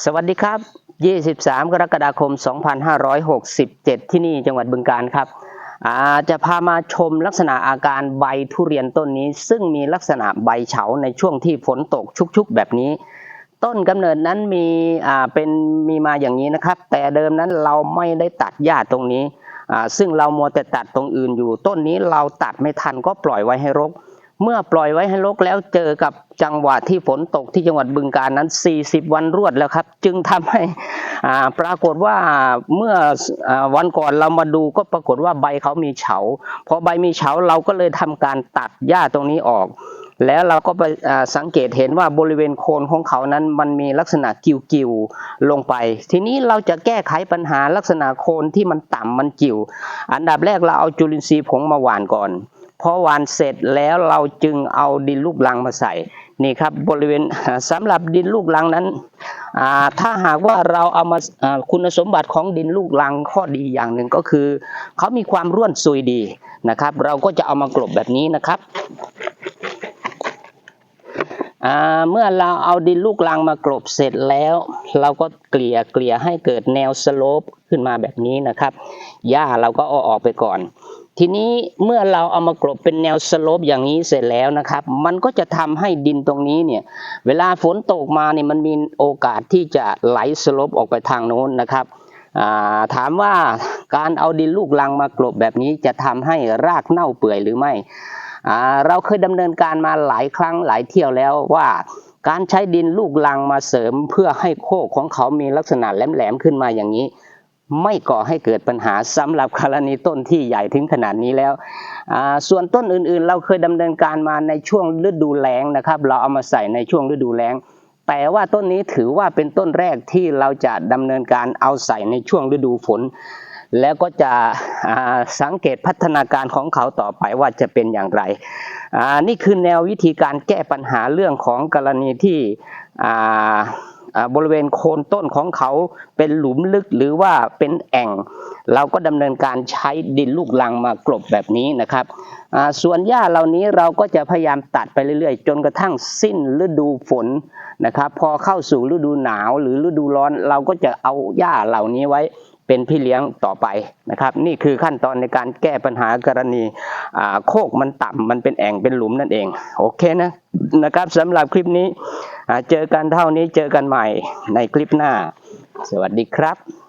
สวัสดีครับ 23 กรกฎาคม 2567 ที่นี่จังหวัดบึงกาฬครับอาจะพามาชมลักษณะอาการใบทุเรียนต้นนี้ ซึ่งมีลักษณะใบเฉาในช่วงที่ฝนตกชุกๆ แบบนี้ ต้นกำเนิดนั้นมีเป็นมีมาอย่างนี้นะครับ แต่เดิมนั้นเราไม่ได้ตัดหญ้าตรงนี้ ซึ่งเรามัวแต่ตัดตรงอื่นอยู่ ต้นนี้เราตัดไม่ทันก็ปล่อยไว้ให้รก เมื่อปล่อยไว้ให้รกแล้วเจอกับจังหวะที่ฝนตกที่จังหวัดบึงกาฬนั้น 40 วันรวดแล้วครับ จึงทำให้ปรากฏว่าเมื่ออวันก่อนเรามาดูก็ปรากฏว่าใบเขามีเฉาพอใบมีเฉาเราก็เลยทำการตัดหญ้าตรงนี้ออก แล้วเราก็ไปสังเกตเห็นว่าบริเวณโคนของเขานั้นมันมีลักษณะกิวๆลงไป ทีนี้เราจะแก้ไขปัญหาลักษณะโคนที่มันต่ำมันจิ๋วอันดับแรกเราเอาจุลินทรีย์ผงมาหว่านก่อน พอหวานเสร็จแล้วเราจึงเอาดินลูกรังมาใส่นี่ครับบริเวณสำหรับดินลูกรังนั้นถ้าหากว่าเราเอามาคุณสมบัติของดินลูกรังข้อดีอย่างหนึ่งก็คือเขามีความร่วนซุยดีนะครับ เราก็จะเอามากลบแบบนี้นะครับเมื่อเราเอาดินลูกรังมากลบเสร็จแล้ว เราก็เกลี่ยเกลี่ยให้เกิดแนวสโลปขึ้นมาแบบนี้นะครับหญ้าเราก็เอาออกไปก่อน ทีนี้เมื่อเราเอามากลบเป็นแนวสโลปอย่างนี้เสร็จแล้วนะครับ มันก็จะทำให้ดินตรงนี้เนี่ยเวลาฝนตกมาเนี่ยมันมีโอกาสที่จะไหลสโลปออกไปทางโน้นนะครับถามว่าการเอาดินลูกลังมากลบแบบนี้จะทำให้รากเน่าเปื่อยหรือไม่เราเคยดำเนินการมาหลายครั้งหลายเที่ยวแล้วว่าการใช้ดินลูกลังมาเสริมเพื่อให้โคกของเขามีลักษณะแหลมๆขึ้นมาอย่างนี้ ไม่ก่อให้เกิดปัญหาสำหรับกรณีต้นที่ใหญ่ถึงขนาดนี้แล้ว ส่วนต้นอื่นๆ เราเคยดำเนินการมาในช่วงฤดูแล้งนะครับ เราเอามาใส่ในช่วงฤดูแล้ง แต่ว่าต้นนี้ถือว่าเป็นต้นแรกที่เราจะดำเนินการเอาใส่ในช่วงฤดูฝน แล้วก็จะสังเกตพัฒนาการของเขาต่อไปว่าจะเป็นอย่างไร นี่คือแนววิธีการแก้ปัญหาเรื่องของกรณีที่ บริเวณโคนต้นของเขาเป็นหลุมลึกหรือว่าเป็นแอ่ง เราก็ดำเนินการใช้ดินลูกลังมากลบแบบนี้นะครับส่วนหญ้าเหล่านี้เราก็จะพยายามตัดไปเรื่อยๆ จนกระทั่งสิ้นฤดูฝนนะครับ พอเข้าสู่ฤดูหนาวหรือฤดูร้อน เราก็จะเอาหญ้าเหล่านี้ไว้เป็นพี่เลี้ยงต่อไปนะครับ นี่คือขั้นตอนในการแก้ปัญหากรณีโคกมันต่ำมันเป็นแอ่งเป็นหลุมนั่นเอง โอเคนะนะครับสำหรับคลิปนี้ เจอกันเท่านี้เจอกันใหม่ในคลิปหน้า สวัสดีครับ